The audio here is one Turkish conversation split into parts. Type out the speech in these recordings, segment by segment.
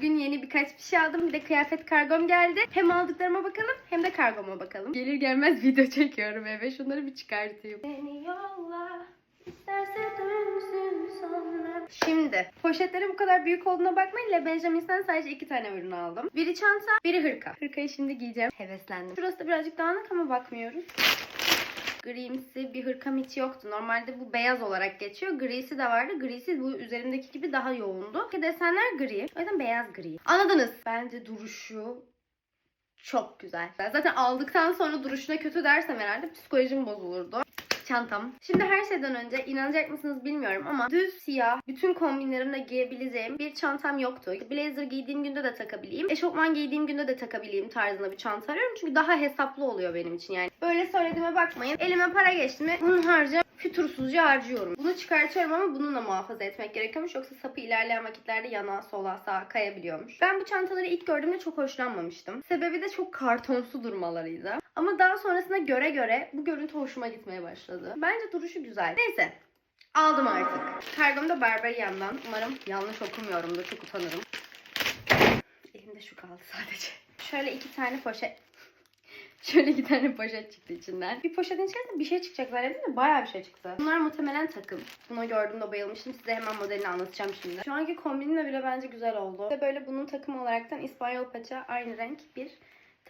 Bugün yeni birkaç bir şey aldım. Bir de kıyafet kargom geldi. Hem aldıklarıma bakalım hem de kargoma bakalım. Gelir gelmez video çekiyorum eve. Şunları bir çıkartayım. Beni yolla. Şimdi poşetlerin bu kadar büyük olduğuna bakmayın. Le Benjamins'ten sadece iki tane ürün aldım. Biri çanta, biri hırka. Hırkayı şimdi giyeceğim. Heveslendim. Şurası da birazcık dağınık ama bakmıyoruz. Grimsi bir hırkam hiç yoktu. Normalde bu beyaz olarak geçiyor. Grisi de vardı. Grisi bu üzerimdeki gibi daha yoğundu. Ki desenler gri. O yüzden beyaz gri. Anladınız. Bence duruşu çok güzel. Zaten aldıktan sonra duruşuna kötü dersem herhalde psikolojim bozulurdu. Çantam. Şimdi her şeyden önce inanacak mısınız bilmiyorum ama düz siyah bütün kombinlerimle giyebileceğim bir çantam yoktu. Blazer giydiğim günde de takabileyim. Eşofman giydiğim günde de takabileyim tarzında bir çanta arıyorum. Çünkü daha hesaplı oluyor benim için yani. Böyle söylediğime bakmayın. Elime para geçti mi bunu harca fütursuzca harcıyorum. Bunu çıkartıyorum ama bununla muhafaza etmek gerekiyormuş. Yoksa sapı ilerleyen vakitlerde yana, sola, sağa kayabiliyormuş. Ben bu çantaları ilk gördüğümde çok hoşlanmamıştım. Sebebi de çok kartonsu durmalarıydı. Ama daha sonrasında göre göre bu görüntü hoşuma gitmeye başladı. Bence duruşu güzel. Neyse. Aldım artık. Kargomda Barbarian'dan. Umarım yanlış okumuyorumdur. Çok utanırım. Elimde şu kaldı sadece. Şöyle iki tane poşet. Şöyle iki tane poşet çıktı içinden. Bir poşetin içerisinde bir şey çıkacak zannettim de bayağı bir şey çıktı. Bunlar muhtemelen takım. Bunu gördüğümde bayılmıştım. Size hemen modelini anlatacağım şimdi. Şu anki kombinimle bile bence güzel oldu. Ve böyle bunun takım olaraktan İspanyol paça aynı renk bir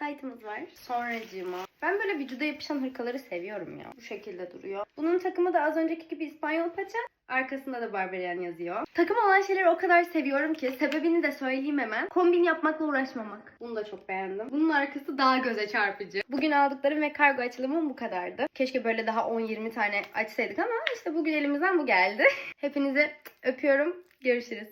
taytımız var. Sonracığıma. Ben böyle vücuda yapışan hırkaları seviyorum ya. Bu şekilde duruyor. Bunun takımı da az önceki gibi İspanyol paça. Arkasında da Barbarian yazıyor. Takım olan şeyleri o kadar seviyorum ki sebebini de söyleyeyim hemen. Kombin yapmakla uğraşmamak. Bunu da çok beğendim. Bunun arkası daha göze çarpıcı. Bugün aldıklarım ve kargo açılımım bu kadardı. Keşke böyle daha 10-20 tane açsaydık ama işte bugün elimizden bu geldi. Hepinizi öpüyorum. Görüşürüz.